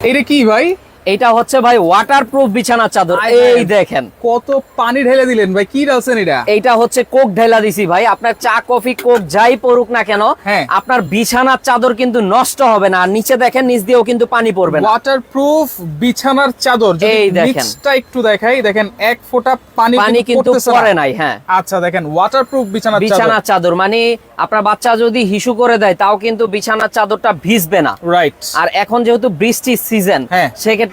এটা কি ভাই? এটা হচ্ছে ভাই ওয়াটারপ্রুফ বিছানা চাদর। এই দেখেন। কত পানি ঢেলে দিলেন ভাই কি ডালছেন এটা? এইটা হচ্ছে কোক ঢেলা দিছি ভাই আপনার চা কফি কোক যাই পড়ুক না কেন হ্যাঁ। আপনার বিছানার চাদর কিন্তু নষ্ট হবে না আর নিচে দেখেন নিচ দিয়েও কিন্তু পানি পড়বে না। ওয়াটারপ্রুফ বিছানার চাদর এই দেখেন। একটু দেখাই দেখেন এক ফোঁটা পানি পানি কিন্তু পড়ে নাই হ্যাঁ। আচ্ছা দেখেন ওয়াটারপ্রুফ বিছানার চাদর। বিছানার চাদর মানে আপনার বাচ্চা যদি হিসু করে দেয় তাও কিন্তু বিছানার চাদরটা ভিজবে না। রাইট আর এখন যেহেতু বৃষ্টির সিজন হ্যাঁ।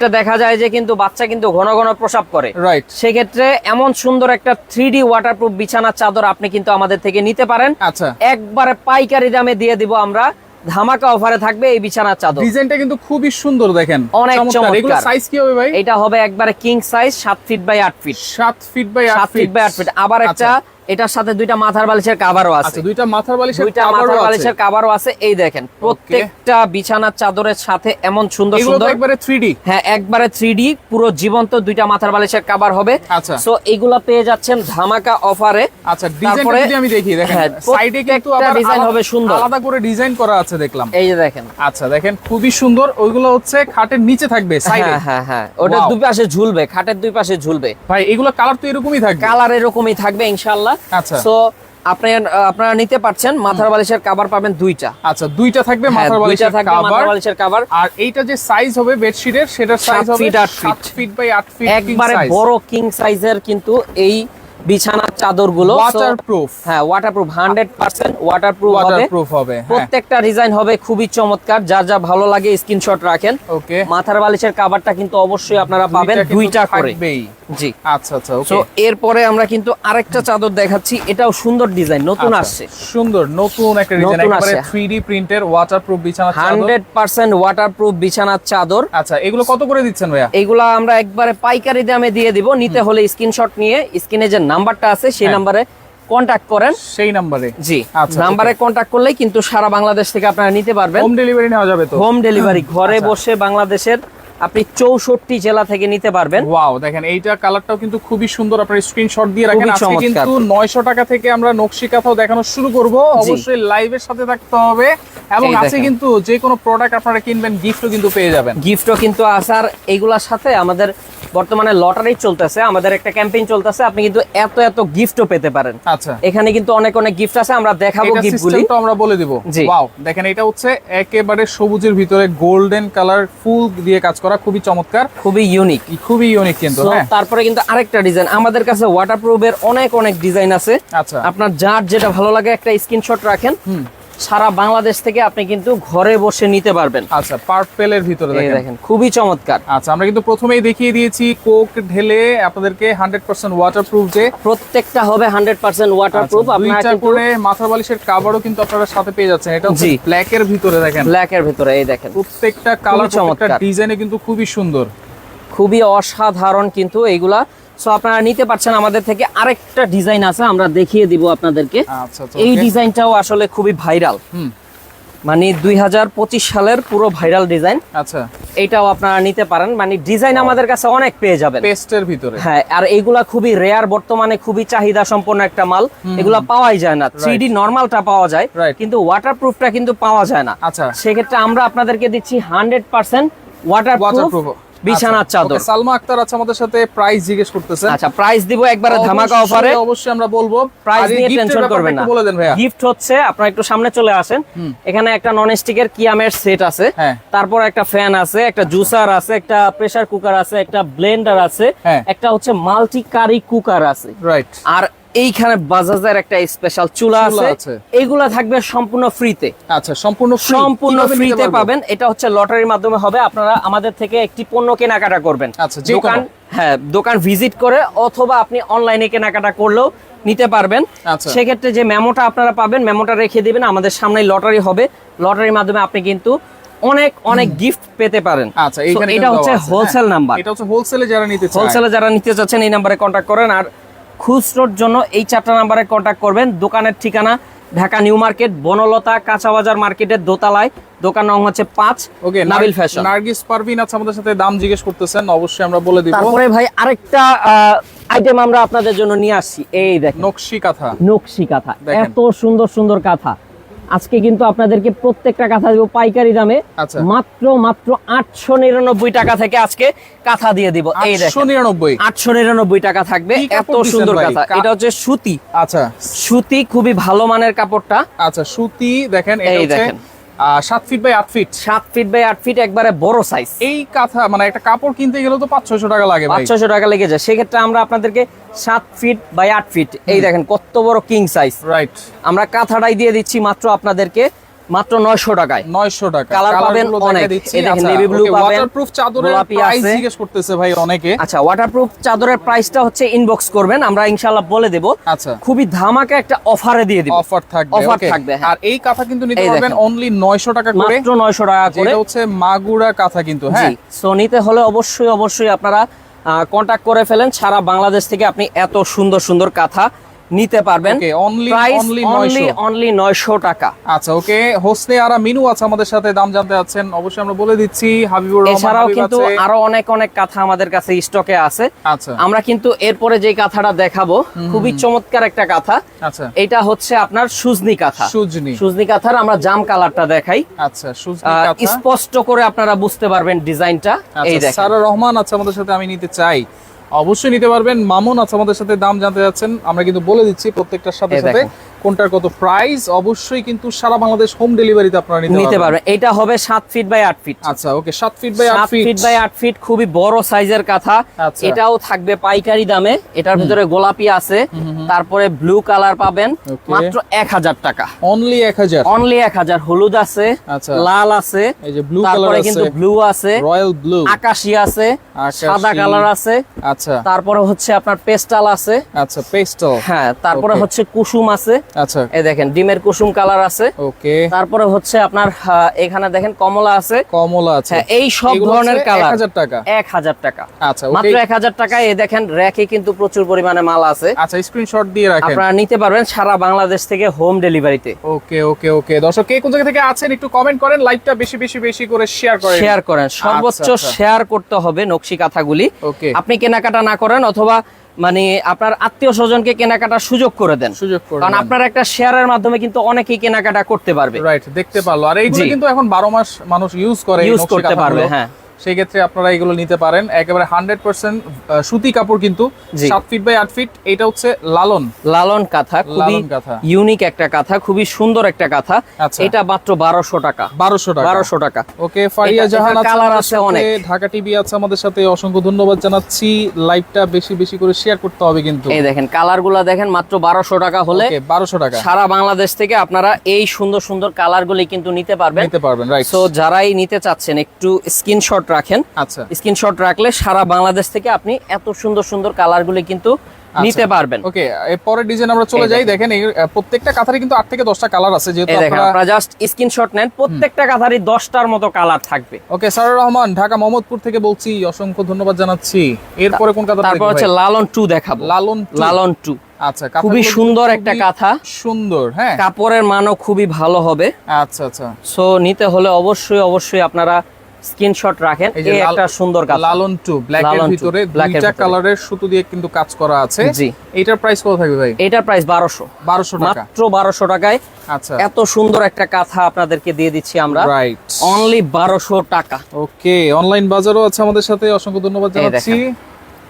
সেক্ষেত্রে দেখা যায় যে কিন্তু বাচ্চা কিন্তু ঘন ঘন প্রসাব করে। রাইট সেক্ষেত্রে এমন সুন্দর একটা থ্রি ডি ওয়াটারপ্রুফ বিছানার চাদর আপনি কিন্তু আমাদের থেকে নিতে পারেন। আচ্ছা। একবারে পাইকারি দামে দিয়ে দিব আমরা। ধামাকা অফারে থাকবে এই বিছানার চাদর। ডিজাইনটা কিন্তু খুবই সুন্দর দেখেন। অনেক চমৎকার। এগুলো সাইজ কি হবে ভাই? এটা হবে একবারে কিং সাইজ সাত ফিট বাই আট ফিট সাত ফিট বাই সাত আট ফিট বাই আট ফিট আবার একটা এটার সাথে দুইটা মাথার বালিশের কাভারও আছে। দুইটা মাথার বালিশের দুইটা মাথার বালিশের কাভারও আছে। এই দেখেন প্রত্যেকটা বিছানার চাদরের সাথে এমন সুন্দর সুন্দর একবারে 3D হ্যাঁ একবারে থ্রি পুরো জীবন্ত দুইটা মাথার বালিশের কাভার হবে। আচ্ছা। সো এগুলা পেয়ে যাচ্ছেন ধামাকা অফারে আচ্ছা ডিজাইনটা তারপরে- যদি আমি দেখি দেখেন হ্যাঁ, সাইডে কিন্তু আবার ডিজাইন হবে সুন্দর। আলাদা করে ডিজাইন করা আছে দেখলাম। এই যে দেখেন। আচ্ছা দেখেন খুবই সুন্দর। ওইগুলো হচ্ছে খাটের নিচে থাকবে সাইডে হ্যাঁ হ্যাঁ হ্যাঁ। ওটা দুই পাশে ঝুলবে খাটের দুই পাশে ঝুলবে। ভাই এগুলো কালার তো এরকমই থাকবে। কালার এরকমই থাকবে ইনশাআল্লাহ। সো আপনি আপনারা নিতে পারছেন মাথার বালিশের কাভার পাবেন দুইটা। আচ্ছা দুইটা থাকবে হ্যাঁ, মাথার বালিশের থাকবে কভার মাথার বালিশের কাভার আর এইটা যে সাইজ হবে বেডশিটের সেটার সাইজ হবে feet, আট feet। 7 ফিট বাই 8 ফিট একবারে বড় কিং সাইজের কিন্তু এই বিছানার চাদরগুলো ওয়াটারপ্রুফ হ্যাঁ ওয়াটারপ্রুফ হান্ড্রেড পার্সেন্ট ওয়াটারপ্রুফ হবে। ওয়াটারপ্রুফ হবে হ্যাঁ। প্রত্যেকটা ডিজাইন হবে খুবই চমৎকার। যার যা ভালো লাগে স্ক্রিনশট রাখেন। ওকে মাথার বালিশের কাভারটা কিন্তু অবশ্যই আপনারা পাবেন দুইটা করে। জি। আচ্ছা আচ্ছা ওকে এরপরে আমরা কিন্তু আরেকটা চাদর দেখাচ্ছি এটাও সুন্দর ডিজাইন নতুন আসছে। সুন্দর নতুন একটা ডিজাইন একেবারে আসছে। 3D প্রিন্টের ওয়াটারপ্রুফ বিছানা চাদর। হান্ড্রেড পার্সেন্ট ওয়াটারপ্রুফ বিছানার চাদর। আচ্ছা এগুলো কত করে দিচ্ছেন ভাইয়া? এইগুলা আমরা একবারে পাইকারি দামে দিয়ে দিব নিতে হলে স্ক্রিনশট নিয়ে স্ক্রিনে যে নাম্বারটা আছে সেই হ্যাঁ। নাম্বারে কন্ট্যাক্ট করেন। সেই নাম্বারে। জি আচ্ছা, নাম্বারে কন্ট্যাক্ট করলেই কিন্তু সারা বাংলাদেশ থেকে আপনারা নিতে পারবেন। হোম ডেলিভারি নেওয়া যাবে তো? হোম ডেলিভারি ঘরে আচ্ছা। বসে বাংলাদেশের আপনি চৌষট্টি জেলা থেকে নিতে পারবেন। ওয়াও দেখেন এইটা কালারটাও কিন্তু খুবই সুন্দর। আপনার স্ক্রিনশট দিয়ে রাখেন। আজকে কিন্তু 900 টাকা থেকে আমরা নকশি কাঁথাও দেখানো শুরু করব। অবশ্যই লাইভের সাথে থাকতে হবে। এবং আছে কিন্তু যে কোনো প্রোডাক্ট আপনারা কিনবেন গিফটও কিন্তু পেয়ে যাবেন। গিফটও কিন্তু আসার এইগুলার সাথে আমাদের বর্তমানে লটারি চলতেছে আমাদের একটা ক্যাম্পেইন চলতেছে। আপনি কিন্তু এত এত গিফটও পেতে পারেন। আচ্ছা। এখানে কিন্তু অনেক অনেক গিফট আছে। আমরা দেখাবো গিফটগুলি সিস্টেমটা আমরা বলে দিব। ওয়াও দেখেন এটা হচ্ছে একেবারে সবুজের ভিতরে গোল্ডেন কালার ফুল দিয়ে কাজ করা খুবই চমৎকার। খুবই ইউনিক খুবই ইউনিক কিন্তু হ্যাঁ। তারপরে কিন্তু আরেকটা ডিজাইন আমাদের কাছে ওয়াটারপ্রুফের অনেক অনেক ডিজাইন আছে। আচ্ছা। আপনার যার যেটা ভালো লাগে একটা স্ক্রিনশট রাখেন। সারা বাংলাদেশ থেকে আপনি কিন্তু ঘরে বসে নিতে পারবেন। আচ্ছা পার্পেলের ভিতরে দেখেন। খুবই চমৎকার। আচ্ছা আমরা কিন্তু প্রথমেই দেখিয়ে দিয়েছি কোক ঢেলে আপনাদেরকে হান্ড্রেড পার্সেন্ট ওয়াটারপ্রুফ যে প্রত্যেকটা হবে হান্ড্রেড পার্সেন্ট ওয়াটারপ্রুফ আচ্ছা, আপনারা করে মাথার বালিশের কাভারও কিন্তু আপনারা সাথে পেয়ে যাচ্ছেন। এটা হচ্ছে জি। ব্ল্যাক এর ভিতরে দেখেন। ব্ল্যাক এর ভিতরে এই দেখেন। প্রত্যেকটা কালার প্রত্যেকটা চমৎকার। ডিজাইনে কিন্তু খুবই সুন্দর। খুবই অসাধারণ কিন্তু এইগুলা। সো আপনারা নিতে পারছেন আমাদের থেকে আরেকটা ডিজাইন আছে আমরা দেখিয়ে দিব আপনাদেরকে। আচ্ছা আচ্ছা এই। ডিজাইনটাও আসলে খুবই ভাইরাল। মানে দুই হাজার পঁচিশ সালের পুরো ভাইরাল ডিজাইন। আচ্ছা। এইটাও আপনারা নিতে পারেন। মানে ডিজাইন আমাদের কাছে অনেক পেয়ে যাবেন। পেস্টের ভিতরে। হ্যাঁ আর এইগুলা খুবই রেয়ার বর্তমানে খুবই চাহিদা সম্পন্ন একটা মাল। এগুলা পাওয়াই যায় না। থ্রি ডি নর্মালটা পাওয়া যায়. কিন্তু ওয়াটারপ্রুফটা কিন্তু পাওয়া যায় না। আচ্ছা। সেক্ষেত্রে আমরা আপনাদেরকে দিচ্ছি হান্ড্রেড পার্সেন্ট ওয়াটার ওয়াটারপ্রুফ বিছানার চাদর। সালমা আক্তার আছে আমাদের সাথে প্রাইস জিজ্ঞেস করতেছেন আচ্ছা প্রাইস দিব একবারে ধামাকা অফারে অবশ্যই আমরা বলব। প্রাইস নিয়ে টেনশন করবেন না। বলে দেন ভাইয়া। গিফট হচ্ছে আপনারা একটু সামনে চলে আসেন। এখানে একটা নন স্টিকের কিয়ামের সেট আছে। হ্যাঁ। তারপর একটা ফ্যান আছে একটা জুসার আছে একটা প্রেসার কুকার আছে একটা ব্লেন্ডার আছে। হ্যাঁ। একটা হচ্ছে মাল্টি কারি কুকার আছে। রাইট আর এইখানে বাজাজের একটা স্পেশাল চুলা আছে। এইগুলা থাকবে সম্পূর্ণ ফ্রিতে আচ্ছা সম্পূর্ণ সম্পূর্ণ ফ্রিতে পাবেন। এটা হচ্ছে লটারির মাধ্যমে হবে। আপনারা আমাদের থেকে একটি পণ্য কেনাকাটা করবেন। আচ্ছা, দোকান হ্যাঁ দোকান ভিজিট করে অথবা আপনি অনলাইনে কেনাকাটা করলেও নিতে পারবেন। আচ্ছা। সেক্ষেত্রে যে মেমোটা আপনারা পাবেন মেমোটা রেখে দিবেন। আমাদের সামনে লটারি হবে। লটারির মাধ্যমে আপনি কিন্তু অনেক অনেক গিফট পেতে পারেন। আচ্ছা এটা হচ্ছে হোলসেল হ্যাঁ। নাম্বার এটা হচ্ছে হোলসেলে যারা নিতে হোলসেলে যারা নিতে চাচ্ছেন এই নাম্বারে কন্ট্যাক্ট করেন। আর খুচরোর জন্য এই চারটা নাম্বারে কন্ট্যাক্ট করবেন। দোকানের ঠিকানা ঢাকা নিউ মার্কেট বনলতা কাঁচাবাজার মার্কেটের দোতলায়। দোকান নং হচ্ছে পাঁচ ওকে নাবিল ফ্যাশন নার্গিস পারভিন আছে আমাদের সাথে দাম জিজ্ঞেস করতেছেন অবশ্যই আমরা বলে দিব। তারপরে ভাই আরেকটা আইটেম আমরা আপনাদের জন্য নিয়ে আসছি। এই দেখেন। নকশি কাঁথা। নকশি কাঁথা। এত সুন্দর সুন্দর কাঁথা। আজকে কিন্তু আপনাদেরকে প্রত্যেকটা কাঁথা দেবো পাইকারি দামে। আচ্ছা। মাত্র মাত্র আটশো নিরানব্বই টাকা থেকে আজকে কাঁথা দিয়ে দিব। এই নিরানব্বই? আটশো নিরানব্বই টাকা থাকবে। এত সুন্দর কাঁথা। এটা হচ্ছে সুতি। আচ্ছা। সুতি খুবই ভালো মানের কাপড়টা। আচ্ছা সুতি দেখেন এই দেখেন। সাত ফিট বাই আট ফিট সাত ফিট বাই আট ফিট একবারে বড় সাইজ এই কাঁথা মানে একটা কাপড় কিনতে গেলে তো পাঁচ ছয়শো টাকা লাগে পাঁচ ছয়শো টাকা লেগে যায়। সেক্ষেত্রে আমরা আপনাদেরকে সাত ফিট বাই আট ফিট এই দেখেন কত বড় কিং সাইজ রাইট আমরা কাঁথাটাই দিয়ে দিচ্ছি মাত্র আপনাদেরকে মাত্র নয়শো টাকায়। নয়শো টাকা Colour পাবেন অনেক। এই দেখেন, আচ্ছা, navy blue okay, পাবেন, waterproof চাদরের প্রাইস জিজ্ঞেস করতেছে ভাই অনেকে। আচ্ছা ওয়াটারপ্রুফ চাদরের প্রাইসটা হচ্ছে ইনবক্স করবেন আমরা ইনশাল্লাহ বলে দেব। আচ্ছা। খুবই ধামাকা একটা অফারে দিয়ে দিব। অফার থাকবে okay. থাকবে, হ্যাঁ। আর এই কাঁথা কিন্তু নিতে পারবেন অনলি 900 টাকা করে। মাত্র নয়শো টাকা করে। যেটা হচ্ছে মাগুরা কাঁথা কিন্তু হ্যাঁ। সো নিতে হলে অবশ্যই অবশ্যই আপনারা কন্টাক্ট করে ফেলেন। সারা বাংলাদেশ থেকে আপনি এত সুন্দর সুন্দর কাঁথা নিতে পারবেন। Only price only only 900 only নয়শো টাকা। আচ্ছা ওকে হোসনে আরা মিনু আছে আমাদের সাথে দাম জানতে আছেন অবশ্যই আমরা বলে দিচ্ছি হাবিবুর এছাড়াও কিন্তু আরও অনেক অনেক কাঁথা আমাদের কাছে স্টকে আছে। আচ্ছা। আমরা কিন্তু এরপরে যে কাঁথাটা দেখাবো খুবই চমৎকার একটা কাঁথা। আচ্ছা। এটা হচ্ছে আপনার সুজনি কাঁথা। সুজনি। সুজনি কাঁথার আমরা জাম কালারটা দেখাই। আচ্ছা সুজনি স্পষ্ট করে আপনারা বুঝতে পারবেন ডিজাইনটা। এই আচ্ছা দেখেন। সারা রহমান আছে আমাদের সাথে আমি নিতে চাই। অবশ্যই নিতে পারবেন। মামুন আছে আমাদের সাথে দাম জানতে যাচ্ছেন। আমরা কিন্তু বলে দিচ্ছি প্রত্যেকটার সাথে সাথে। কোনটার কত প্রাইস অবশ্যই কিন্তু সারা বাংলাদেশ হোম ডেলিভারিতে আপনারা নিতে পারবেন। এটা হবে সাত ফিট বাই আট ফিট আচ্ছা ওকে সাত ফিট বাই আট সাত ফিট ফিট বাই আট ফিট খুবই বড় সাইজের কাঁথা। আচ্ছা। এটাও থাকবে পাইকারি দামে। এটার ভিতরে গোলাপি আছে। তারপরে ব্লু কালার পাবেন। মাত্র এক হাজার টাকা। অনলি এক হাজার। অনলি এক হাজার। হলুদ আছে আচ্ছা। লাল আছে এই যে ব্লু কালার তারপরে আছে। কিন্তু ব্লু আছে রয়্যাল ব্লু আকাশি আছে সাদা কালার আছে। আচ্ছা। তারপরে হচ্ছে আপনার পেস্টাল আছে। আচ্ছা পেস্টাল হ্যাঁ তারপরে হচ্ছে কুসুম আছে। আচ্ছা। এই দেখেন ডিমের কুসুম কালার আছে। ওকে। তারপরে হচ্ছে আপনার এখানে দেখেন কমলা আছে। কমলা আছে। হ্যাঁ এই সব ধরনের কালার 1000 টাকা। টাকা। আচ্ছা মাত্র ওকে এক হাজার টাকায় এই দেখেন র্যাকে কিন্তু প্রচুর পরিমাণে মাল আছে। আচ্ছা স্ক্রিনশট দিয়ে রাখেন। আপনারা নিতে পারবেন সারা বাংলাদেশ থেকে হোম ডেলিভারিতে ওকে ওকে ওকে। দর্শক কে কোন জায়গা থেকে আছেন একটু কমেন্ট করেন লাইভটা বেশি বেশি বেশি করে শেয়ার করেন। শেয়ার করেন। সর্বোচ্চ আচ্ছা। শেয়ার করতে হবে নকশি কাঁথাগুলি। ওকে। আপনি কেনাকাটা না করেন অথবা মানে আপনার আত্মীয় স্বজনকে কেনাকাটার সুযোগ করে দেন। সুযোগ করে কারণ আপনার একটা শেয়ারের মাধ্যমে কিন্তু অনেকেই কেনাকাটা করতে পারবে। রাইট দেখতে পারল। আর এই। কিন্তু এখন বারো মাস মানুষ ইউজ করে ইউজ করতে পারবে হ্যাঁ। সেই ক্ষেত্রে আপনারা এগুলো নিতে পারেন। একেবারে হান্ড্রেড পার্সেন্ট সুতি কাপড় কিন্তু সাত ফিট বাই আট ফিট এটা হচ্ছে লালন। লালন কাঁথা খুবই। ইউনিক একটা কাঁথা খুবই সুন্দর একটা কাঁথা। আচ্ছা। এটা মাত্র বারোশো টাকা। বারোশো টাকা। বারোশো টাকা। ওকে ফারিয়া জাহান এটার আছে অনেক। ঢাকা টিভি আছে আমাদের সাথে। অসংখ্য ধন্যবাদ জানাচ্ছি। লাইভটা বেশি বেশি করে শেয়ার করতে হবে কিন্তু। এই দেখেন কালারগুলা দেখেন মাত্র বারোশো টাকা হলে বারোশো টাকা। সারা বাংলাদেশ থেকে আপনারা এই সুন্দর সুন্দর কালার গুলি কিন্তু নিতে পারবেন। নিতে পারবেন রাইট সো যারাই নিতে চাচ্ছেন একটু স্ক্রিনশট রাখেন। আচ্ছা। স্ক্রিনশট রাখলে সারা বাংলাদেশ থেকে আপনি এত সুন্দর সুন্দর কালার গুলি কিন্তু নিতে পারবেন। ওকে ডিজাইন আমরা চলে যাই। দেখেন। প্রত্যেকটা কিন্তু আট থেকে দশটা কালার আছে। যেহেতু আপনারা জাস্ট স্ক্রিনশট নেন। প্রত্যেকটা কাথারই দশটার মতো কালার থাকবে। ওকে সারুর রহমান ঢাকা মোহাম্মদপুর থেকে বলছি অসংখ্য ধন্যবাদ জানাচ্ছি। এরপরে কোন কাতার তারপর হচ্ছে লালন টু দেখাবো। লালন লালন টু। আচ্ছা খুবই সুন্দর একটা কাঁথা। সুন্দর হ্যাঁ। কাপড়ের মানও খুবই ভালো হবে। আচ্ছা আচ্ছা। সো নিতে হলে অবশ্যই অবশ্যই আপনারা স্ক্রিনশট রাখেন এই যে একটা সুন্দর কাঁথা লালন টু ব্ল্যাক এর ভিতরে দুইটা কালারের সুতো দিয়ে কিন্তু কাজ করা আছে। জি। এইটার প্রাইস কত থাকবে ভাই? এটার প্রাইস বারোশো। বারোশো টাকা। মাত্র বারোশো টাকায় আচ্ছা। এত সুন্দর একটা কাঁথা আপনাদেরকে দিয়ে দিচ্ছি আমরা। রাইট অনলি বারোশো টাকা। ওকে অনলাইন বাজারও আছে আমাদের সাথে। অসংখ্য ধন্যবাদ জানাচ্ছি।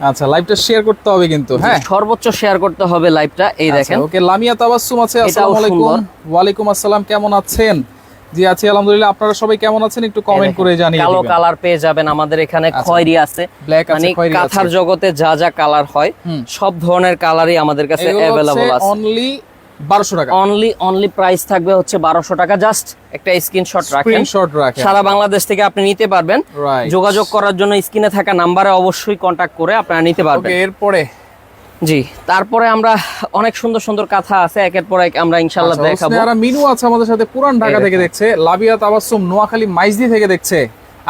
আচ্ছা লাইভটা শেয়ার করতে হবে কিন্তু হ্যাঁ? সর্বোচ্চ শেয়ার করতে হবে লাইভটা এই দেখেন। ওকে লামিয়া তাবাসসুম আছে আসসালামু আলাইকুম। সুন্দর। ওয়ালাইকুম আসসালাম কেমন আছেন? জি আছি আলহামদুলিল্লাহ। আপনারা সবাই কেমন আছেন? একটু কমেন্ট করে জানিয়ে কালো কালার পেয়ে যাবেন। আমাদের এখানে খয়েরি আছে। মানে কাঁথার জগতে যা যা কালার হয় সব ধরনের কালারই আমাদের কাছে হচ্ছে আছে। অনলি 1200 টাকা। অনলি অনলি প্রাইস থাকবে হচ্ছে বারোশো টাকা। জাস্ট একটা স্ক্রিনশট রাখেন। স্ক্রিনশট রাখেন। সারা বাংলাদেশ থেকে আপনি নিতে পারবেন। যোগাযোগ করার জন্য স্ক্রিনে থাকা নাম্বারে অবশ্যই কন্টাক্ট করে আপনারা নিতে পারবেন। ওকে এরপরে জি তারপরে আমরা অনেক সুন্দর সুন্দর কথা আছে একের পর এক আমরা ইনশাল্লাহ আচ্ছা, দেখাবো। আরা মিনু আছে আমাদের সাথে পুরান ঢাকা থেকে দেখছে লাবিয়া তাবাসসুম নোয়াখালী মাইজদি থেকে দেখছে।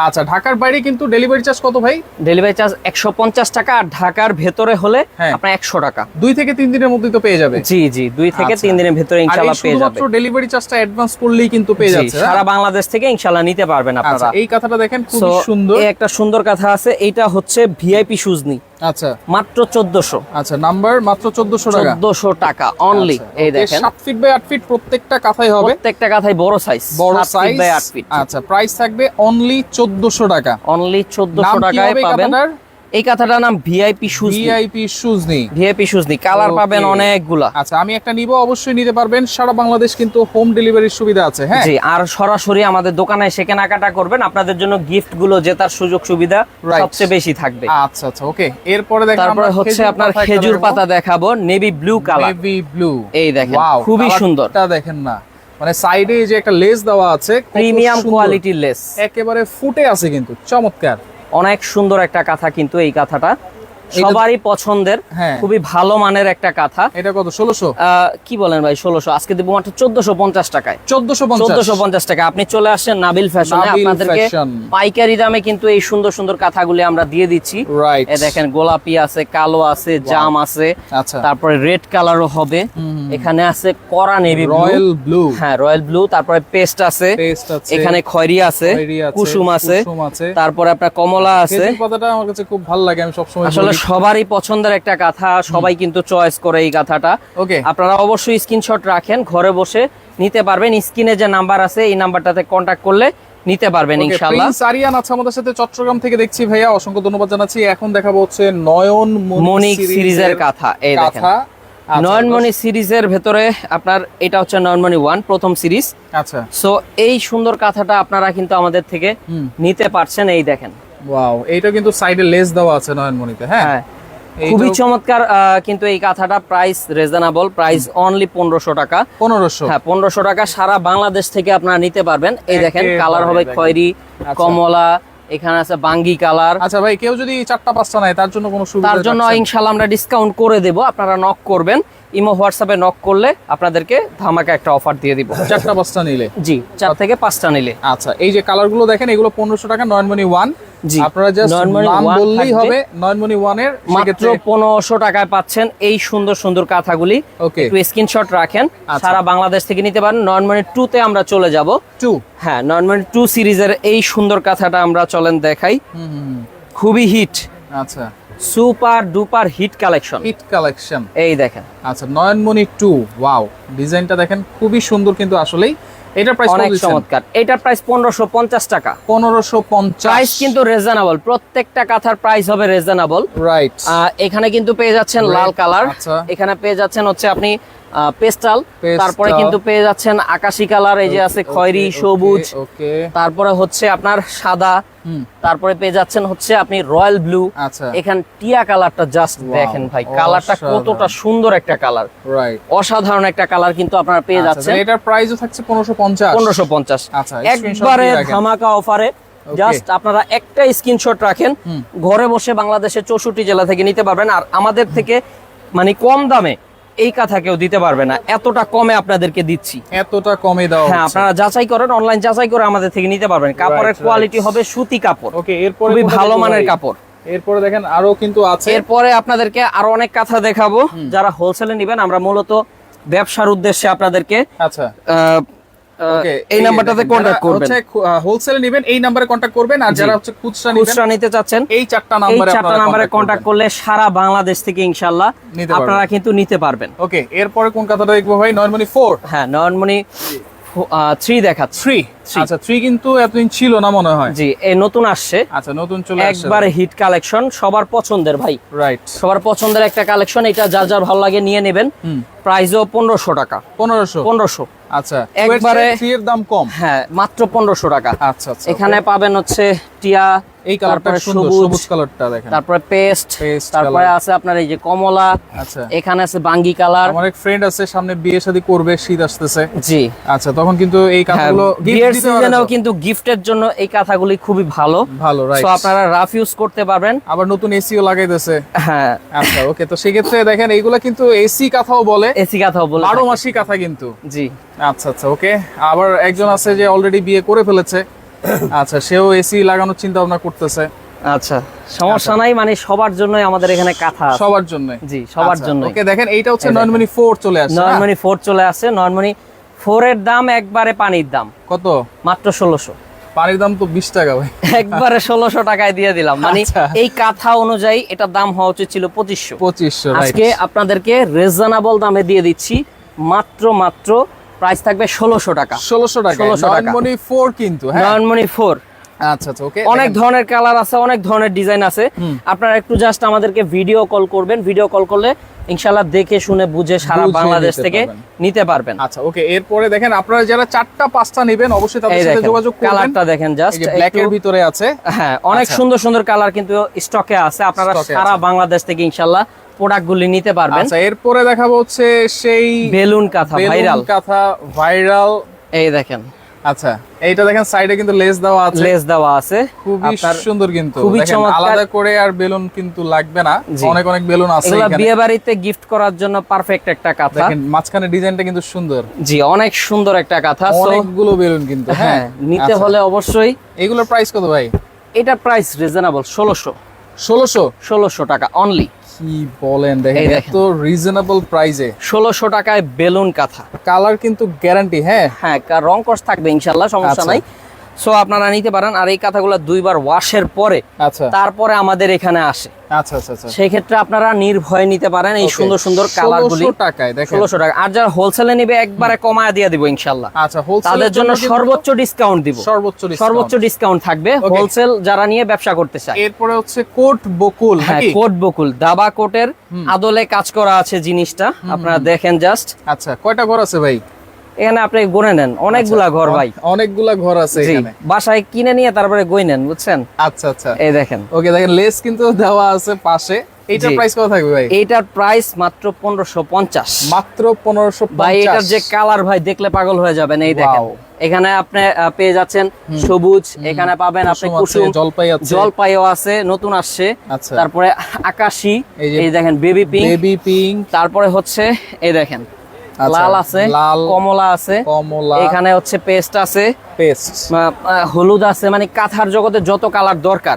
আচ্ছা ঢাকার বাইরে কিন্তু ডেলিভারি চার্জ কত ভাই? ডেলিভারি চার্জ একশো পঞ্চাশ টাকা আর ঢাকার ভেতরে হলে হ্যাঁ। আপনার একশো টাকা। দুই থেকে তিন দিনের মধ্যেই তো পেয়ে যাবে। জি জি দুই থেকে আচ্ছা। তিন দিনের ভেতরে ইনশাল্লাহ পেয়ে যাবে। শুধুমাত্র ডেলিভারি চার্জটা অ্যাডভান্স করলেই কিন্তু পেয়ে যাচ্ছে সারা বাংলাদেশ থেকে ইনশাল্লাহ নিতে পারবেন আচ্ছা আপনারা। এই কথাটা দেখেন খুব সুন্দর। এই একটা সুন্দর কথা আছে এটা হচ্ছে ভিআইপি সুজনি আচ্ছা। মাত্র চোদ্দশো। আচ্ছা নাম্বার মাত্র চোদ্দশো টাকা। চোদ্দশো টাকা অনলি আচ্ছা, এই দেখেন। সাত ফিট বাই আট ফিট প্রত্যেকটা কাঁথাই হবে। প্রত্যেকটা কাঁথাই বড় সাইজ বড় সাইজ বাই আট ফিট আচ্ছা প্রাইস থাকবে অনলি চোদ্দশো টাকা। অনলি চোদ্দশো টাকায় পাবেন? এই কাঁথাটার নাম ভিআইপি শুজ ভিআইপি শুজ নেই ভিআইপি শুজ নি। কালার. পাবেন অনেকগুলা। আচ্ছা আমি একটা নিব অবশ্যই নিতে পারবেন। সারা বাংলাদেশ কিন্তু হোম ডেলিভারির সুবিধা আছে হ্যাঁ? জি আর সরাসরি আমাদের দোকানে এসে কেনাকাটা করবেন। আপনাদের জন্য গিফটগুলো জেতার সুযোগ সুবিধা সবচেয়ে বেশি থাকবে। আচ্ছা আচ্ছা ওকে এরপরে দেখেন তারপরে হচ্ছে আপনার খেজুর পাতা দেখাবো navy blue colour navy blue এই দেখেন, খুবই সুন্দর। এটা দেখেন না। মানে সাইডে যে একটা লেস দেওয়া আছে প্রিমিয়াম। কোয়ালিটির লেস একেবারে ফুটে আছে কিন্তু চমৎকার। অনেক সুন্দর একটা কাঁথা কিন্তু এই কাঁথাটা। সবারই পছন্দের হ্যাঁ। খুবই ভালো মানের একটা কাঁথা। এটা কত? ষোলোশো? কি বলেন ভাই ষোলোশো? আজকে দেবো মাত্র চোদ্দশো পঞ্চাশ টাকায়। চোদ্দশো চোদ্দশো পঞ্চাশ টাকা আপনি চলে আসছেন নাবিল ফ্যাশনে আপনাদেরকে পাইকারি দামে কিন্তু এই সুন্দর সুন্দর কাঁথাগুলি আমরা দিয়ে দিচ্ছি। দেখেন গোলাপি আছে কালো আছে জাম আছে। আচ্ছা। তারপরে রেড কালারও হবে। এখানে আছে কড়া নেভি রয়্যাল ব্লু হ্যাঁ রয়্যাল ব্লু তারপরে পেস্ট আছে। এখানে খয়রি আছে কুসুম আছে। তারপরে আপনার কমলা আছে। পাতাটা আমার কাছে খুব ভালো লাগে আমি সবসময় আসলে সবারই পছন্দের একটা কাঁথা সবাই কিন্তু চয়েস করে এই কাঁথাটা ওকে আপনারা অবশ্যই স্ক্রিনশট রাখেন ঘরে বসে নিতে পারবেন। স্ক্রিনে যে নাম্বার আছে এই নাম্বারটাতে কন্ট্যাক্ট করলে নিতে পারবেন ইনশাআল্লাহ। প্রিন্স আরিয়ান আছে আমাদের সাথে চট্টগ্রাম থেকে দেখছি ভাইয়া অসংখ্য ধন্যবাদ জানাচ্ছি। এখন দেখাবো হচ্ছে নয়ন মনিক সিরিজের কাঁথা এই দেখেন। কাঁথা আচ্ছা, নয়নমণি সিরিজের ভেতরে আপনার এটা হচ্ছে নয়নমণি ওয়ান প্রথম সিরিজ। আচ্ছা। সো এই সুন্দর কাঁথাটা আপনারা কিন্তু আমাদের থেকে নিতে পারছেন এই দেখেন। ওয়াও এইটা কিন্তু সাইডে লেস দেওয়া আছে নয়নমণিতে হ্যাঁ? হ্যাঁ। খুবই চমৎকার কিন্তু এই কাঁথাটা প্রাইস রিজনেবল প্রাইস অনলি পনেরোশো টাকা। পনেরোশো। হ্যাঁ পনেরোশো টাকা সারা বাংলাদেশ থেকে আপনারা নিতে পারবেন। এই দেখেন কালার হবে খয়েরি কমলা এখানে আছে বাঙ্গি কালার আচ্ছা ভাই কেউ যদি চারটা পাঁচটা নেয় তার জন্য কোনো সুবিধা তার জন্য রাখছেন? ইনশাল্লাহ আমরা ডিসকাউন্ট করে দেব আপনারা নক করবেন। ইমো হোয়াটসঅ্যাপে নক করলে আপনাদেরকে ধামাকা একটা অফার দিয়ে দিব। চারটা পাঁচটা নিলে? জি চার থেকে পাঁচটা নিলে। আচ্ছা এই যে কালারগুলো দেখেন এগুলো পনেরোশো টাকা নয়নমণি ওয়ান জি। আপনারা জাস্ট নাম বললেই হবে নয়নমণি ওয়ানের মাত্র পনেরোশো টাকায় পাচ্ছেন এই সুন্দর সুন্দর কাঁথাগুলি। ওকে একটু স্ক্রিনশট রাখেন আচ্ছা। সারা বাংলাদেশ থেকে নিতে পারেন। নয়নমণি টু তে আমরা চলে যাব। টু হ্যাঁ নয়নমণি টু সিরিজের এই সুন্দর কাঁথাটা আমরা চলেন দেখাই। খুবই হিট আচ্ছা। Super duper hit collection. Hit collection. এই দেখেন। আচ্ছা নয়নমণি টু ওয়াও ডিজাইনটা দেখেন খুবই সুন্দর কিন্তু আসলেই। এটা প্রাইস অনেক চমৎকার। এটার প্রাইস পনেরোশো পঞ্চাশ টাকা। পনেরোশো পঞ্চাশ। প্রাইস কিন্তু রিজনেবল প্রত্যেকটা কাঁথার প্রাইস হবে রিজনেবল রাইট এখানে কিন্তু পেয়ে যাচ্ছেন লাল কালার আচ্ছা। এখানে পেয়ে যাচ্ছেন হচ্ছে আপনি পেস্টাল তারপরে কিন্তু পেয়ে যাচ্ছেন আকাশি কালার এই যে আছে খয়েরি সবুজ। ওকে তারপরে হচ্ছে আপনার সাদা তারপরে পেয়ে যাচ্ছেন হচ্ছে আপনি রয়্যাল ব্লু। আচ্ছা। এখান টিয়া কালারটা জাস্ট দেখেন ভাই। কালারটা কতটা সুন্দর একটা কালার। রাইট অসাধারণ একটা কালার কিন্তু আপনারা পেয়ে যাচ্ছেন। এটার প্রাইসও থাকছে পনেরোশো পঞ্চাশ। পনেরোশো পঞ্চাশ। আচ্ছা, একবারে ধামাকা অফারে জাস্ট আপনারা একটা স্ক্রিনশট রাখেন। ঘরে বসে বাংলাদেশের চৌষট্টি জেলা থেকে নিতে পারবেন। আর আমাদের থেকে মানে কম দামে এই কথা কেউ দিতে পারবে না। এতটা কমে আপনাদেরকে দিচ্ছি। এতটা কমে দাও হ্যাঁ আপনারা যাচাই করেন অনলাইন যাচাই করে আমাদের থেকে নিতে পারবেন। কাপড়ের কোয়ালিটি হবে সুতি কাপড়। ওকে এরপরে খুবই ভালো মানের কাপড়। এরপরে দেখেন আরও কিন্তু আছে। এরপরে আপনাদেরকে আরও অনেক কথা দেখাবো। যারা হোলসেলে নেবেন আমরা মূলত ব্যবসার উদ্দেশ্যে আপনাদেরকে আচ্ছা। এই নাম্বারটাতে যারা করবেন। হচ্ছে হোলসেলে নেবেন এই নাম্বারে কন্ট্যাক্ট করবেন আর যারা হচ্ছে খুচরা খুচরা নিতে চাচ্ছেন এই চারটা এই চারটা নাম্বারে কন্ট্যাক্ট করলে সারা বাংলাদেশ থেকে ইনশাল্লাহ আপনারা কিন্তু নিতে পারবেন। ওকে এরপরে কোন কথাটা দেখব ভাই? নয়নমণি ফোর হ্যাঁ নয়নমণি থ্রি দেখাচ্ছি। থ্রি আচ্ছা থ্রি কিন্তু এতদিন ছিল না মনে হয়। জি এই নতুন আসছে। আচ্ছা নতুন চলে একবারে হিট কালেকশন সবার পছন্দের ভাই। রাইট সবার পছন্দের একটা কালেকশন এটা যার যার ভালো লাগে নিয়ে নেবেন। প্রাইসও পনেরোশো টাকা। পনেরোশো? পনেরোশো। আচ্ছা একবারে- এর দাম কম? হ্যাঁ মাত্র পনেরোশো টাকা। আচ্ছা আচ্ছা এখানে পাবেন হচ্ছে টিয়া এই কালারটা সুন্দর সবুজ, কালারটা দেখেন। তারপরে পেস্ট তারপরে আছে আপনার এই যে কমলা আচ্ছা। এখানে আছে বাঙ্গি কালার আমার এক ফ্রেন্ড আছে সামনে বিয়ে শাদী করবে শীত আসতেছে। জি। আচ্ছা তখন কিন্তু এই হ্যাঁ, কাপড়গুলো বিয়ের সিজনেও কিন্তু গিফটের জন্য এই কাঁথাগুলি খুবই ভালো। ভালো রাইট সো আপনারা রাফ ইউজ করতে পারবেন। আবার নতুন এসিও লাগাইতেছে। হ্যাঁ। আচ্ছা ওকে তো সেক্ষেত্রে দেখেন এইগুলা কিন্তু এসি কাঁথাও বলে। এসি কাঁথাও বলে বারো থাকি। মাসি কাঁথা কিন্তু। জি। আচ্ছা আচ্ছা ওকে আবার একজন আছে যে অলরেডি বিয়ে করে ফেলেছে। আচ্ছা সেও এসি লাগানোর চিন্তা ভাবনা করতেছে। আচ্ছা সমস্যা নাই মানে সবার জন্যই আমাদের এখানে কাঁথা সবার জন্য জি সবার জন্য ওকে দেখেন এইটা হচ্ছে এই দেখেন। নয়নমণি ফোর চলে আসছে না? নর্মালি ফোর চলে নর্মালি ফোর এর দাম একবারে পানির দাম। কত? মাত্র ষোলোশো। পানির দাম তো বিশ টাকা ভাই। একবারে ষোলোশো টাকায় দিয়ে দিলাম। মানে আচ্ছা। এই কাঁথা অনুযায়ী এটার দাম হওয়া উচিত ছিল পঁচিশশো। পঁচিশশো আজকে আপনাদেরকে রিজনেবল দামে দিয়ে দিচ্ছি। মাত্র মাত্র প্রাইস থাকবে ষোলোশো টাকা। ষোলোশো টাকা 1600 টাকা। নয়নমণি ফোর কিন্তু হ্যাঁ? নয়নমণি ফোর। আচ্ছা আচ্ছা ওকে অনেক ধরনের কালার আছে অনেক ধরনের ডিজাইন আছে। আপনারা একটু জাস্ট আমাদেরকে ভিডিও কল করবেন। ভিডিও কল করলে ইনশাল্লাহ দেখে শুনে বুঝে সারা বাংলাদেশ থেকে নিতে পারবেন। আচ্ছা ওকে এরপরে দেখেন আপনারা যারা চারটা পাঁচটা নেবেন অবশ্যই তাদের সাথে যোগাযোগ করবেন। কালারটা দেখেন জাস্ট ব্ল্যাক এর ভিতরে আছে। হ্যাঁ অনেক আচ্ছা। সুন্দর সুন্দর কালার কিন্তু স্টকে আছে। আপনারা সারা বাংলাদেশ থেকে ইনশাল্লাহ প্রোডাক্টগুলি নিতে পারবেন। আচ্ছা এরপরে দেখাবো হচ্ছে সেই বেলুন কাঁথা ভাইরাল কাঁথা ভাইরাল এই দেখেন। আচ্ছা এইটা দেখেন সাইডে কিন্তু লেস দেওয়া আছে। লেস দেওয়া আছে। খুবই সুন্দর কিন্তু। খুবই চমৎকার। আলাদা করে আর বেলুন কিন্তু লাগবে না। অনেক অনেক বেলুন আছে এখানে। বিয়ে বাড়িতে গিফট করার জন্য পারফেক্ট একটা কাঁথা। দেখেন মাঝখানে ডিজাইনটা কিন্তু সুন্দর। জি অনেক সুন্দর একটা কাঁথা। অনেকগুলো বেলুন কিন্তু হ্যাঁ নিতে আচ্ছা। হলে অবশ্যই এগুলোর প্রাইস কত ভাই? এটা প্রাইস রিজনেবল ষোলোশো। ষোলোশো? ষোলোশো টাকা অনলি কি বলেন? দেখেন। এত রিজনেবল প্রাইসে ষোলোশো টাকায় বেলুন কাঁথা। কালার কিন্তু গ্যারান্টি হ্যাঁ? হ্যাঁ রং কস থাকবে ইনশাল্লাহ সমস্যা আচ্ছা। নাই। সো আপনারা নিতে পারেন। আর এই কাঁথাগুলো দুইবার ওয়াশের পরে আচ্ছা। তারপরে আমাদের এখানে আসে। আচ্ছা আচ্ছা আচ্ছা। সেই ক্ষেত্রে আপনারা নির্ভয়ে নিতে পারেন এই সুন্দর সুন্দর কালারগুলি। 1600 টাকায় দেখেন। ষোলোশো টাকা। আর যারা হোলসেলে নিবে একবারে কমায় দিয়ে দিব ইনশাল্লাহ। আচ্ছা হোলসেল তাদের জন্য সর্বোচ্চ ডিসকাউন্ট দিব। সর্বোচ্চ। সর্বোচ্চ ডিসকাউন্ট থাকবে। হোলসেল যারা নিয়ে ব্যবসা করতে চায়। এরপরে হচ্ছে কোট বকুল হ্যাঁ কোট বকুল। দাবা কোটের আদলে কাজ করা আছে জিনিসটা। আপনারা দেখেন জাস্ট আচ্ছা কয়টা ঘর আছে ভাই? এখানে আপনি গুনে নেন। অনেকগুলা ঘর ভাই। অনেকগুলা ঘর আছে এখানে। বাসায় কিনে নিয়ে তারপরে গই নেন বুঝছেন? আচ্ছা আচ্ছা। এই দেখেন। ওকে দেখেন লেস কিন্তু দেওয়া আছে পাশে। এইটার প্রাইস কত থাকবে ভাই? এইটার প্রাইস মাত্র পনেরোশো পঞ্চাশ। মাত্র পনেরোশো ভাই এটার যে কালার ভাই দেখলে পাগল হয়ে যাবেন এই দেখেন। এখানে আপনি পেয়ে যাচ্ছেন সবুজ এখানে পাবেন আপনি কুসুম জলপাই আছে। জলপাইও আছে নতুন আসছে। আচ্ছা। তারপরে আকাশি এই দেখেন বেবি পিঙ্ক বেবি পিঙ্ক তারপরে হচ্ছে এই দেখেন আচ্ছা, লাল আছে লাল, কমলা আছে কমলা এখানে হচ্ছে পেস্ট আছে পেস্ট। হলুদ আছে মানে কাঁথার জগতে যত কালার দরকার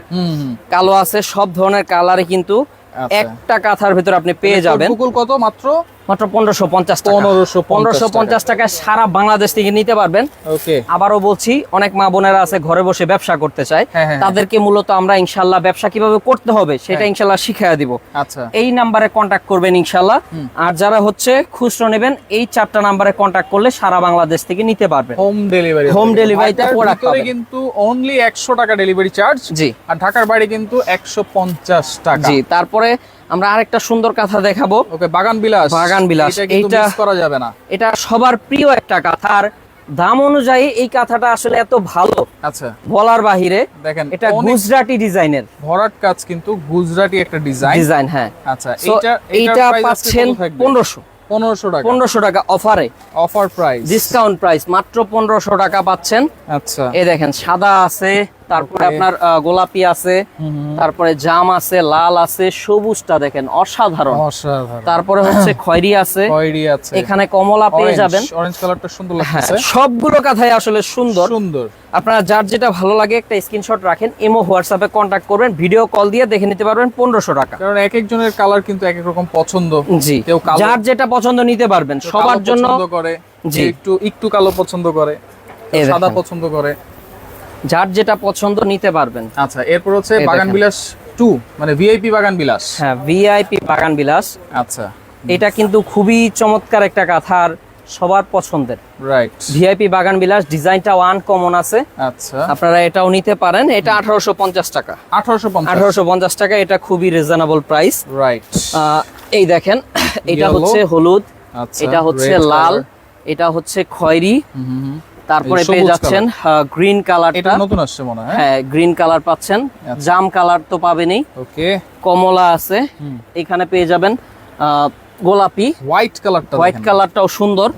কালো আছে সব ধরনের কালারে কিন্তু আচ্ছা। একটা কাঁথার ভিতরে আপনি পেয়ে যাবেন। কত মাত্র? মাত্র পনেরোশো পঞ্চাশ 1550 পনেরোশো পঞ্চাশ টাকায় সারা বাংলাদেশ থেকে নিতে পারবেন। আবারও বলছি অনেক মা বোনেরা আছে ঘরে বসে ব্যবসা করতে চায়। হ্যাঁ, হ্যাঁ, তাদেরকে মূলত আমরা ইনশাল্লাহ ব্যবসা কীভাবে করতে হবে সেটা ইনশাল্লাহ শিখিয়ে দিব। আচ্ছা। এই নাম্বারে কন্ট্যাক্ট করবেন ইনশাল্লাহ। আর যারা হচ্ছে খুচরো নেবেন এই চারটা নাম্বারে কন্ট্যাক্ট করলে সারা বাংলাদেশ থেকে নিতে পারবেন। হোম ডেলিভারি Home delivery তে পাবেন। কিন্তু অনলি একশো টাকা ডেলিভারি চার্জ জি। আর ঢাকার বাইরে কিন্তু একশো পঞ্চাশ টাকা। জি তারপরে আমরা আরেকটা সুন্দর কথা দেখাবো। ওকে বাগান বিলাস। বাগান বিলাস, এটা করা যাবে না। এটা সবার প্রিয় একটা কাঁথা। আর দাম অনুযায়ী এই কাঁথাটা আসলে এত ভালো আচ্ছা। বলার বাহিরে দেখেন এটা গুজরাটি ডিজাইনের। ভরাট কাজ কিন্তু গুজরাটি একটা ডিজাইন। ডিজাইন হ্যাঁ। আচ্ছা এইটা এইটা পাচ্ছেন পনেরোশো। পনেরোশো টাকা। টাকা অফারে। Offer price. ডিসকাউন্ট প্রাইস মাত্র পনেরোশো টাকা পাচ্ছেন। আচ্ছা। এই দেখেন সাদা আছে। তারপরে. আপনার গোলাপি আছে তারপরে জাম আছে লাল আছে সবুজটা দেখেন অসাধারণ। তারপরে হচ্ছে খয়েরি আছে এখানে কমলা পেয়ে যাবেন। অরেঞ্জ কালারটা সুন্দর হ্যাঁ লাগছে সবগুলো কথাই আসলে সুন্দর। সুন্দর। আপনারা যার যেটা ভালো লাগে একটা স্ক্রিনশট রাখেন এমো হোয়াটসঅ্যাপে কন্ট্যাক্ট করবেন ভিডিও কল দিয়ে দেখে নিতে পারবেন পনেরোশো টাকা। কারণ এক একজনের কালার কিন্তু এক এক রকম পছন্দ। জি। কেউ যার যেটা পছন্দ নিতে পারবেন সবার জন্য করে। একটু একটু কালো পছন্দ করে সাদা পছন্দ করে। যার যেটা পছন্দ নিতে পারবেন। আচ্ছা এরপর হচ্ছে বাগান বিলাস টু মানে ভিআইপি বাগান বিলাস। হ্যাঁ ভিআইপি বাগান বিলাস। আচ্ছা। এটা কিন্তু খুবই চমৎকার একটা কাঁথার সবার পছন্দের। রাইট ভিআইপি বাগান বিলাস ডিজাইনটা ওয়ান কমন আছে। আচ্ছা। আপনারা এটাও নিতে পারেন। এটা আঠারোশো পঞ্চাশ টাকা। আঠারোশো পঞ্চাশ। আঠারোশো পঞ্চাশ টাকা এটা খুবই রিজনেবল প্রাইস রাইট এই দেখেন এটা হচ্ছে হলুদ আচ্ছা এটা হচ্ছে লাল এটা হচ্ছে খয়েরি। তারপরে পেয়ে যাচ্ছেন গ্রিন এটা কালারটা নতুন আসছে মনে হয় হ্যাঁ? গ্রিন কালার পাচ্ছেন। আচ্ছা। জাম কালার তো পাবেনই। ওকে। কমলা আছে। এখানে পেয়ে যাবেন গোলাপি। হোয়াইট কালারটা হোয়াইট কালারটাও সুন্দর।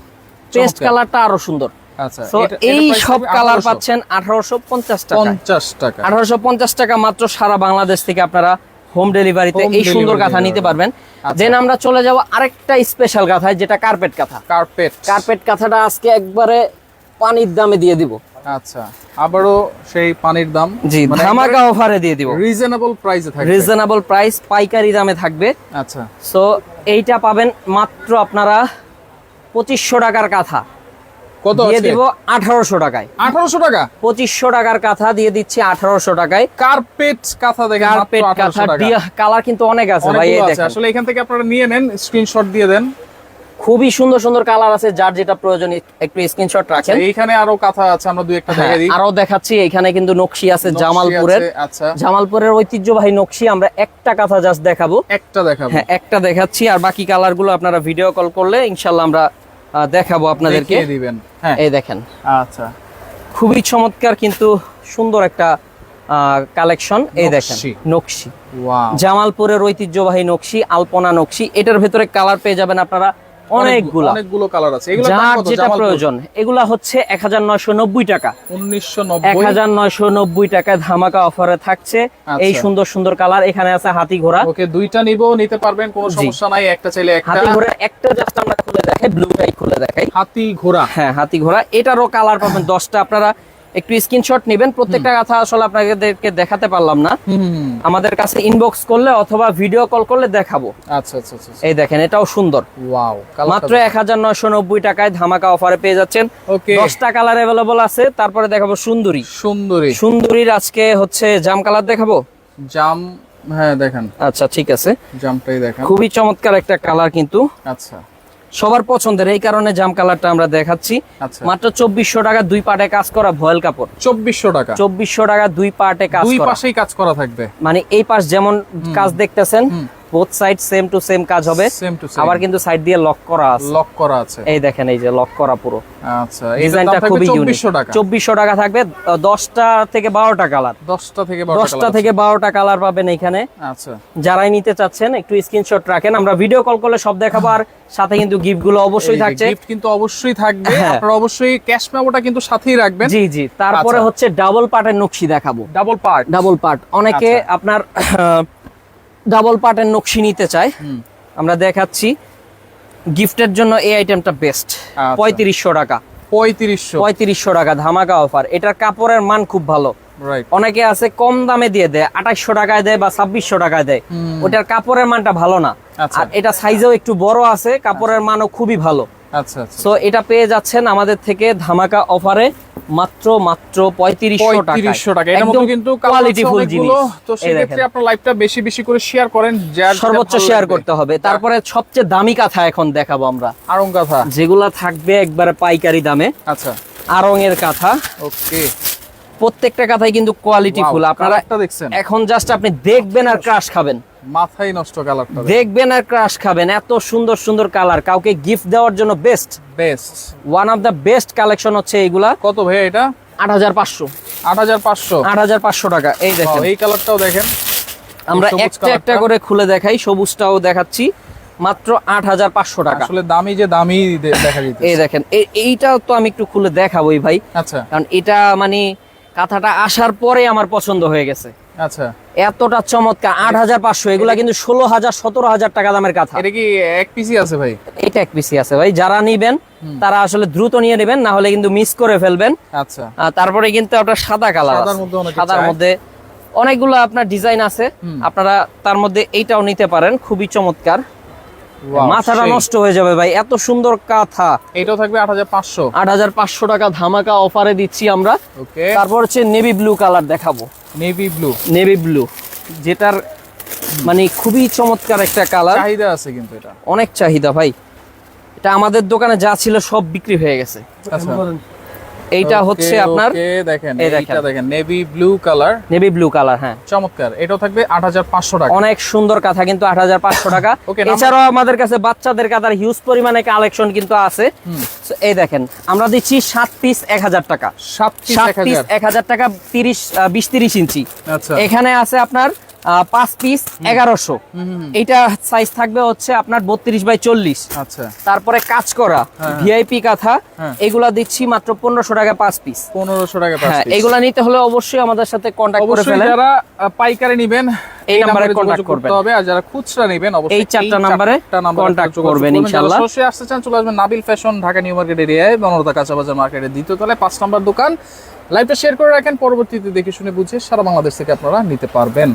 পেস্ট কালারটা আরও সুন্দর। আচ্ছা এটা- এই সব কালার পাচ্ছেন আঠারোশো পঞ্চাশ টাকা পঞ্চাশ টাকা। আঠারোশো পঞ্চাশ টাকা মাত্র সারা বাংলাদেশ থেকে আপনারা হোম ডেলিভারিতে এই সুন্দর কাঁথা নিতে পারবেন। আচ্ছা। দেন আমরা চলে যাব আরেকটা স্পেশাল কাঁথায় যেটা কার্পেট কাঁথা কার্পেট কার্পেট কাঁথাটা আজকে একবারে পানির দামে দিয়ে দিব। আচ্ছা আবারও সেই পানির দাম। জি ধামাকা অফারে দিয়ে দিব। রিজনেবল প্রাইসে থাকবে। রিজনেবল প্রাইস পাইকারি দামে থাকবে। আচ্ছা। সো এইটা পাবেন মাত্র আপনারা পঁচিশশো টাকার কাঁথা। কত দিয়ে দিব আঠারোশো টাকায়। আঠারোশো টাকা? পঁচিশশো টাকার কাঁথা দিয়ে দিচ্ছি আঠারোশো টাকায়। কার্পেট কাঁথা দেখেন কার্পেট কাঁথা 1800 টাকা। কালার কিন্তু অনেক আছে ভাই আসলে এখান থেকে আপনারা নিয়ে নেন স্ক্রিনশট দিয়ে দেন। খুবই সুন্দর সুন্দর কালার আছে যার যেটা প্রয়োজন একটু স্ক্রিনশট রাখেন। এইখানে আরও কাঁথা আছে আমরা দুই একটা হ্যাঁ, দেখাই দিই। আরও দেখাচ্ছি এখানে কিন্তু নকশি আছে জামালপুরের। আচ্ছা। জামালপুরের ঐতিহ্যবাহী নকশি আমরা একটা কাঁথা জাস্ট দেখাবো। একটা দেখাবো। হ্যাঁ একটা দেখাচ্ছি আর বাকি কালারগুলো আপনারা ভিডিও কল করলে ইনশাল্লাহ আমরা দেখাবো আপনাদেরকে। দিবেন হ্যাঁ। এই দেখেন। আচ্ছা। খুবই চমৎকার কিন্তু সুন্দর একটা কালেকশন এই দেখেন নকশি। নকশি ওয়াও জামালপুরের ঐতিহ্যবাহী নকশি আলপনা নকশি এটার ভেতরে কালার পেয়ে যাবেন আপনারা অনেকগুলা অনেকগুলো কালার আছে। এগুলো যার যেটা প্রয়োজন এগুলা হচ্ছে এক হাজার নয়শো নব্বই টাকা। উনিশশো এক নব্বই। হাজার নয়শো নব্বই টাকায় ধামাকা অফারে থাকছে। আচ্ছা। এই সুন্দর সুন্দর কালার এখানে আছে হাতি ঘোড়া। ওকে দুইটা নিবো নিতে পারবেন কোনো সমস্যা নাই একটা চাইলে একটা। হাতি ঘোড়া একটা জাস্ট আমরা খুলে দেখাই ব্লুটাই খুলে দেখাই। হাতি ঘোড়া। হ্যাঁ হাতি ঘোড়া এটারও কালার পাবেন দশটা। আপনারা একটু স্ক্রিনশট নেবেন। প্রত্যেকটা কথা আসলে আপনাদেরকে দেখাতে পারলাম না। আমাদের কাছে ইনবক্স করলে অথবা ভিডিও কল করলে দেখাবো। আচ্ছা আচ্ছা আচ্ছা এই দেখেন এটাও সুন্দর। ওয়াও মাত্র এক হাজার নয়শো নব্বই টাকায় ধামাকা অফারে পেয়ে যাচ্ছেন। ওকে দশটা কালার অ্যাভেলেবল আছে তারপরে দেখাবো সুন্দরী। সুন্দরী। সুন্দরীর আজকে হচ্ছে জাম কালার দেখাবো? জাম হ্যাঁ দেখেন। আচ্ছা ঠিক আছে। জামটাই দেখেন। খুবই চমৎকার একটা কালার কিন্তু। আচ্ছা। সবার পছন্দের এই কারণে জাম কালারটা আমরা দেখাচ্ছি। আচ্ছা। মাত্র চব্বিশশো টাকা দুই পাটে কাজ করা ভয়েল কাপড়। চব্বিশশো টাকা। চব্বিশশো টাকা দুই পাটে কাজ দুই পাশেই কাজ করা থাকবে। মানে এই পাশ যেমন কাজ দেখতেছেন both side same to same কাজ হবে। সেম টু আবার কিন্তু সাইড দিয়ে লক করা আছে। লক করা আছে। এই দেখেন এই যে লক করা পুরো। আচ্ছা ডিজাইনটা খুবই ইউনিক চব্বিশশো টাকা। চব্বিশশো টাকা থাকবে আহ, দশটা থেকে বারোটা কালার দশটা থেকে বারোটা দশটা colour থেকে বারোটা কালার পাবেন এখানে। আচ্ছা। যারাই নিতে চাচ্ছেন একটু স্ক্রিনশট রাখেন। আমরা ভিডিও কল করলে সব দেখাবো আর সাথে কিন্তু গিফটগুলো অবশ্যই থাকছে। গিফট কিন্তু অবশ্যই থাকবে। হ্যাঁ। আপনারা অবশ্যই ক্যাশ মেমোটা কিন্তু সাথেই রাখবেন। জি জি। তারপরে আচ্ছা। হচ্ছে ডাবল পার্টের নকশি দেখাবো। ডাবল পার্ট ডাবল পার্ট অনেকে আচ্ছা। আপনার ডাবল পার্টের নকশি নিতে চায়। আমরা দেখাচ্ছি গিফটের জন্য এই আইটেমটা বেস্ট আচ্ছা। পঁয়ত্রিশশো টাকা। পঁয়ত্রিশশো। পঁয়ত্রিশশো টাকা ধামাকা অফার এটার কাপড়ের মান খুব ভালো। অনেকে আছে কম দামে দিয়ে দেয় আঠাইশশো টাকায় দেয় বা ছাব্বিশশো টাকায় দেয়। ওটার কাপড়ের মানটা ভালো না। আচ্ছা। আর এটা সাইজেও একটু বড় আছে কাপড়ের মানও খুবই ভালো। আচ্ছা আচ্ছা। সো এটা পেয়ে যাচ্ছেন আমাদের থেকে ধামাকা অফারে মাত্র মাত্র পঁয়ত্রিশশো টাকা পঁয়ত্রিশশো টাকা। এর মধ্যে কিন্তু কোয়ালিটি ফুল জিনিস। তো সেক্ষেত্রে আপনার লাইভটা বেশি বেশি করে শেয়ার করেন যার সর্বোচ্চ শেয়ার করতে হবে। তারপরে সবচেয়ে দামি কাঁথা এখন দেখাবো আমরা। আরং কথা। যেগুলা থাকবে একবারে পাইকারি দামে। আচ্ছা। আরং এর কাঁথা। ওকে। প্রত্যেকটা কাঁথাই কিন্তু কোয়ালিটি ফুল আপনারা দেখছেন। এখন জাস্ট আপনি দেখবেন আর ক্রাশ খাবেন। মাথায় নষ্ট কালারটা দেখবেন আর ক্রাশ খাবেন। এত সুন্দর সুন্দর কালার। কাউকে গিফট দেওয়ার জন্য best best one of the best collection হচ্ছে এইগুলা। কত ভাই এটা? আট হাজার পাঁচশো। আট হাজার পাঁচশো। আট হাজার পাঁচশো টাকা। এই দেখেন। এই কালারটাও দেখেন। আমরা একটা একটা করে খুলে দেখাই সবুজটাও দেখাচ্ছি। মাত্র আট হাজার পাঁচশো টাকা। আসলে দামি যে দামি দেখা এই দেখেন এইটাও তো আমি একটু খুলে দেখাবোই ভাই। আচ্ছা। কারণ এটা মানে কাঁথাটা আসার পরে আমার পছন্দ হয়ে গেছে। আচ্ছা। এতটা চমৎকার আট হাজার পাঁচশো এগুলা কিন্তু ষোলো হাজার সতেরো হাজার টাকা দামের কথা। এটা কি এক পিসি আছে ভাই? এটা এক পিসি আছে ভাই যারা নিবেন তারা আসলে দ্রুত নিয়ে নেবেন না হলে কিন্তু মিস করে ফেলবেন। আচ্ছা। তারপরে কিন্তু আপনার সাদা কালার সাদার মধ্যে অনেকগুলো আপনার ডিজাইন আছে। আপনারা তার মধ্যে এইটাও নিতে পারেন খুবই চমৎকার। মাথাটা নষ্ট হয়ে যাবে ভাই এত সুন্দর কাঁথা। এটাও থাকবে আট হাজার পাঁচশো। আট হাজার পাঁচশো টাকা ধামাকা অফারে দিচ্ছি আমরা। তারপর হচ্ছে নেভি ব্লু কালার দেখাবো। নেভি ব্লু নেভি ব্লু যেটার মানে খুবই চমৎকার একটা কালার চাহিদা আছে কিন্তু এটা। অনেক চাহিদা ভাই। এটা আমাদের দোকানে যা ছিল সব বিক্রি হয়ে গেছে। আচ্ছা। এইটা হচ্ছে আপনার দেখেন এইটা দেখেন। Navy blue colour navy blue colour হ্যাঁ। চমৎকার এটাও থাকবে টাকা। অনেক সুন্দর কাঁথা কিন্তু টাকা। এছাড়াও আমাদের কাছে বাচ্চাদের কাঁথার হিউজ পরিমাণে কালেকশন কিন্তু আছে। এই দেখেন আমরা দিচ্ছি সাত পিস এক হাজার টাকা। সাত পিস সাত এক পিস হাজার এক হাজার টাকা তিরিশ আহ, বিশ তিরিশ ইঞ্চি। আচ্ছা। এখানে আছে আপনার পাঁচ পিস এগারোশো। এইটা সাইজ থাকবে হচ্ছে আপনার বত্রিশ বাই চল্লিশ। আচ্ছা। তারপরে কাজ করা ভিআইপি কাঁথা হ্যাঁ। এগুলা দিচ্ছি মাত্র পনেরোশো টাকা পাঁচ পিস পনেরোশো টাকা হ্যাঁ এগুলা নিতে হলে অবশ্যই আমাদের সাথে কন্ট্যাক্ট করে ফেলেন। যারা পাইকারি নিবেন এই নাম্বারে করতে করবেন। হবে। আর যারা খুচরা নিবেন অবশ্যই এই চারটা নাম্বারে যোগাযোগ করবেন, ইনশাআল্লাহ। সরাসরি আসতে চান চলে আসবেন Nabil fashion Dhaka new market এরিয়ায় বনরতা কাঁচা বাজার মার্কেটের দ্বিতীয় তলায় পাঁচ নাম্বার দোকান। লাইভটা শেয়ার করে রাখেন পরবর্তীতে দেখে শুনে বুঝে সারা বাংলাদেশ থেকে আপনারা নিতে পারবেন।